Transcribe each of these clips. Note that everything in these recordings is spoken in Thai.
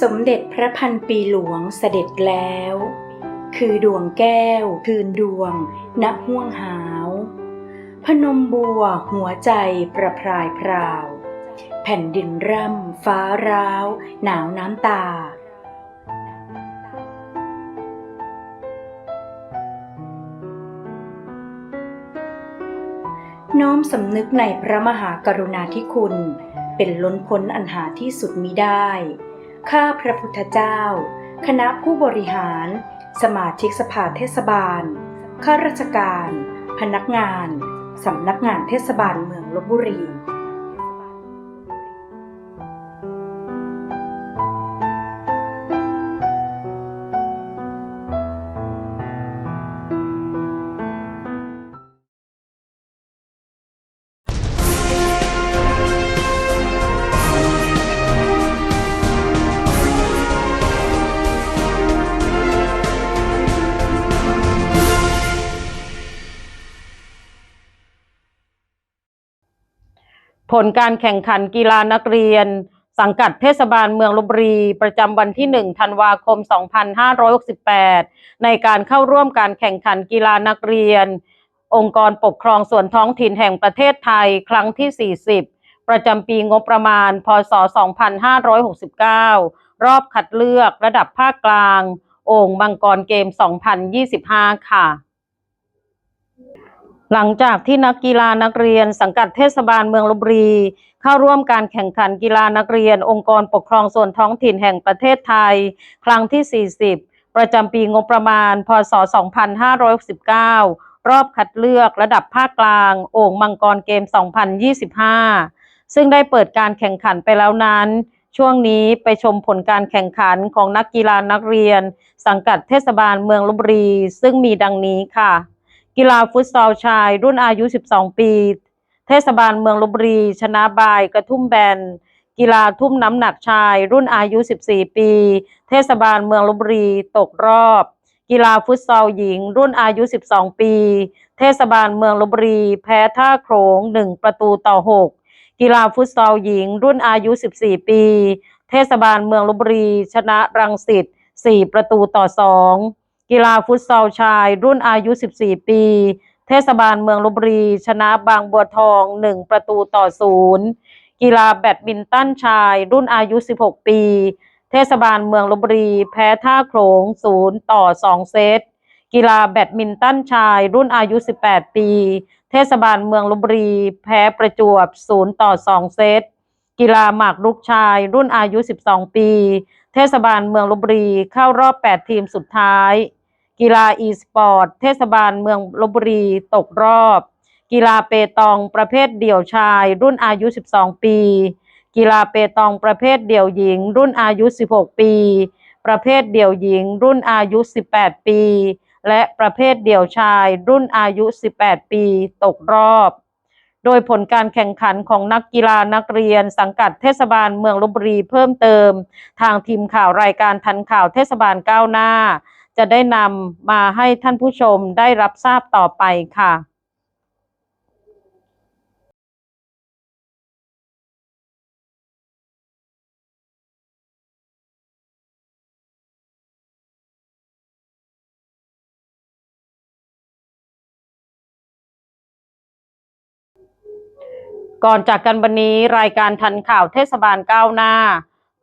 สมเด็จพระพันปีหลวงเสด็จแล้ว คือดวงแก้ว คืนดวงณห้วงหาว พนมบัวหัวใจประพรายพราว แผ่นดินร่ำฟ้าร้าว หนาวน้ำตาน้อมสำนึกในพระมหากรุณาธิคุณ เป็นล้นพ้นอันหาที่สุดมิได้ ข้าพระพุทธเจ้า คณะผู้บริหาร สมาชิกสภาเทศบาล ข้าราชการ พนักงาน สำนักงานเทศบาลเมืองลบบุรี ผลการแข่งขันกีฬานักเรียน สังกัดเทศบาลเมืองลบบุรี ประจำวันที่ 1 ธันวาคม 2568 ในการเข้าร่วมการแข่งขันกีฬานักเรียน องค์กรปกครองส่วนท้องถิ่นแห่งประเทศไทยครั้งที่ 40 ประจำปีงบประมาณ พศ 2569 รอบคัดเลือกระดับภาคกลางโอ่งมังกรเกม 2025 ค่ะ หลังจากที่นักกีฬานักเรียนสังกัดเทศบาลเมืองลบบุรี เข้าร่วมการแข่งขันกีฬานักเรียน องค์กรปกครองส่วนท้องถิ่นแห่งประเทศไทย ครั้งที่ 40 ประจำปีงบประมาณ พศ 2569รอบคัดเลือกระดับภาคกลาง โอ่งมังกรเกม 2025 ซึ่งได้เปิดการแข่งขันไปแล้วนั้น ช่วงนี้ไปชมผลการแข่งขันของนักกีฬานักเรียน สังกัดเทศบาลเมืองลบบุรี ซึ่งมีดังนี้ค่ะ กีฬาฟุตซอลชาย รุ่นอายุ 12 ปี เทศบาลเมืองลบบุรี ชนะบายกระทุ่มแบน กีฬาทุ่มน้ำหนักชาย รุ่นอายุ 14 ปี เทศบาลเมืองลบบุรีตกรอบ กีฬาฟุตซอลหญิง รุ่นอายุ 12 ปี เทศบาลเมืองลบบุรี แพ้ท่าโขง1 ประตูต่อ 6 กีฬาฟุตซอลหญิง รุ่นอายุ 14 ปี เทศบาลเมืองลบบุรี ชนะรังสิต4 ประตูต่อ 2 กีฬาฟุตซอลชาย รุ่นอายุ 14 ปี เทศบาลเมืองลบบุรี ชนะบางบัวทอง 1 ประตูต่อ0กีฬาแบดมินตันชาย รุ่นอายุ 16 ปี เทศบาลเมืองลบบุรี แพ้ท่าโขง0ต่อ 2 เซต กีฬาแบดมินตันชาย รุ่นอายุ 18 ปี เทศบาลเมืองลบบุรี แพ้ประจวบ0ต่อ 2 เซต กีฬาหมากรุกชาย รุ่นอายุ 12 ปี เทศบาลเมืองลบบุรีเข้ารอบ 8 ทีมสุดท้าย กีฬาอีสปอร์ตเทศบาลเมืองลบบุรีตกรอบ กีฬาเปตองประเภทเดี่ยวชาย รุ่นอายุ 12 ปี กีฬาเปตองประเภทเดี่ยวหญิง รุ่นอายุ 16 ปี ประเภทเดี่ยวหญิง รุ่นอายุ 18 ปี และประเภทเดี่ยวชาย รุ่นอายุ 18 ปี ตกรอบ โดยผลการแข่งขันของนักกีฬานักเรียน สังกัดเทศบาลเมืองลบบุรีเพิ่มเติม ทางทีมข่าวรายการทันข่าวเทศบาลก้าวหน้า จะได้นำมาให้ท่านผู้ชมได้รับทราบต่อไปค่ะ ก่อนจากกันวันนี้รายการทันข่าวเทศบาลก้าวหน้า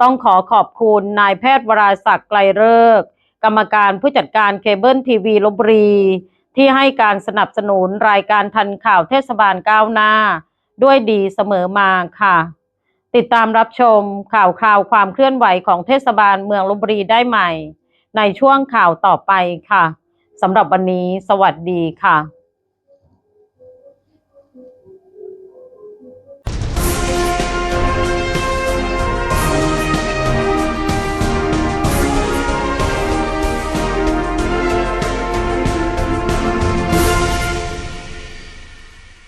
ต้องขอขอบคุณนายแพทย์วราศักดิ์ไกลเลิกษ์กรรมการผู้จัดการเคเบิลทีวีลบบุรี ที่ให้การสนับสนุนรายการทันข่าวเทศบาลก้าวหน้า ด้วยดีเสมอมาค่ะ ติดตามรับชมข่าวคราวความเคลื่อนไหวของเทศบาลเมืองลบบุรีได้ใหม่ ในช่วงข่าวต่อไปค่ะสำหรับวันนี้ สวัสดีค่ะ